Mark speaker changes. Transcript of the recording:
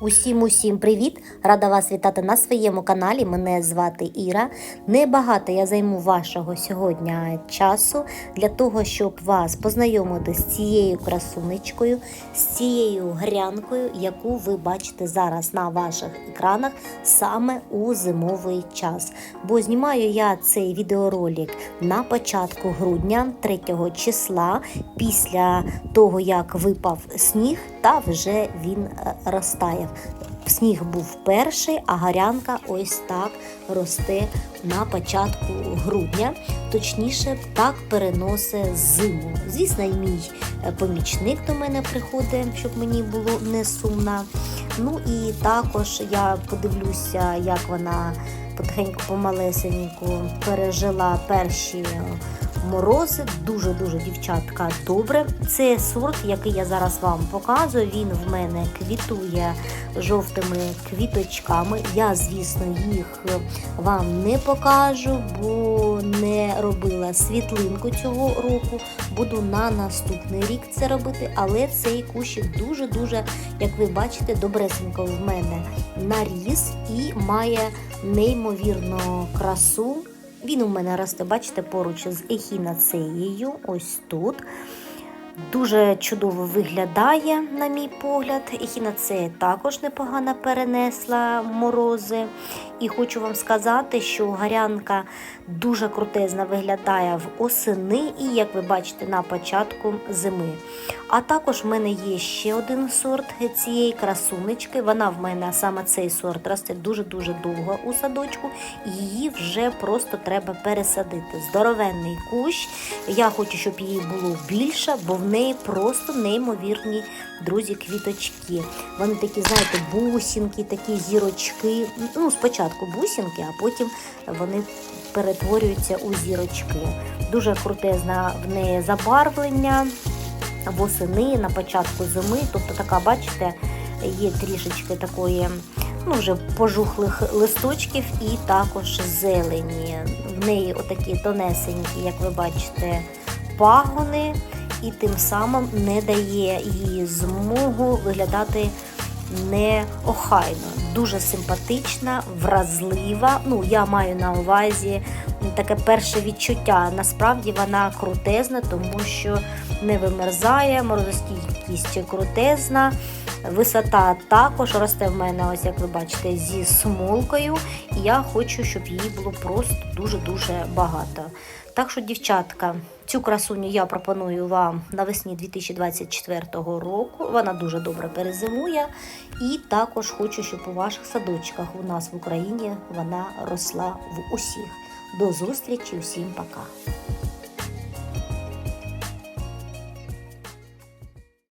Speaker 1: Усім усім привіт! Рада вас вітати на своєму каналі. Мене звати Іра. Небагато я займу вашого сьогодні часу для того, щоб вас познайомити з цією красунечкою, з цією грянкою, яку ви бачите зараз на ваших екранах саме у зимовий час. Бо знімаю я цей відеоролик на початку грудня, 3 числа, після того як випав сніг, та вже він е, розтаяв. Сніг був перший, а гарянка ось так росте на початку грудня. Точніше, так переносить зиму. Звісно, і мій е, помічник до мене приходить, щоб мені було не сумно. Ну і також я подивлюся, як вона потихеньку помалесеньку пережила перші морози. Дуже дуже дівчатка добре. Це сорт, який я зараз вам показую. Він в мене квітує жовтими квіточками. Я, звісно, їх вам не покажу, бо не робила світлинку цього року. Буду на наступний рік це робити, але цей кущик дуже-дуже, як ви бачите, добресенько в мене наріс і має неймовірну красу. Він у мене росте, бачите, поруч з ехінацеєю, ось тут. Дуже чудово виглядає, на мій погляд. Ехінацея також непогано перенесла морози. І хочу вам сказати, що гарянка дуже крутезно виглядає в осени і, як ви бачите, на початку зими. А також в мене є ще один сорт цієї красунечки. Вона в мене саме цей сорт росте дуже-дуже довго у садочку. Її вже просто треба пересадити. Здоровенний кущ. Я хочу, щоб її було більше, бо в неї просто неймовірні друзі квіточки. Вони такі, знаєте, бусинки, такі зірочки. Ну, спочатку бусинки, а потім вони перетворюються у зірочки. Дуже крутезна в неї забарвлення восени на початку зими. Тобто така, бачите, є трішечки такої. Ну, вже пожухлих листочків і також зелені. В неї отакі тонесенькі, як ви бачите, пагони, і тим самим не дає їй змогу виглядати неохайно. Дуже симпатична, вразлива. Ну, я маю на увазі таке перше відчуття. Насправді вона крутезна, тому що не вимерзає, морозостійкість крутезна. Висота також росте в мене, ось як ви бачите, зі смолкою. І я хочу, щоб її було просто дуже-дуже багато. Так що, дівчатка, цю красуню я пропоную вам навесні 2024 року. Вона дуже добре перезимує. І також хочу, щоб у ваших садочках у нас в Україні вона росла в усіх. До зустрічі, всім пока!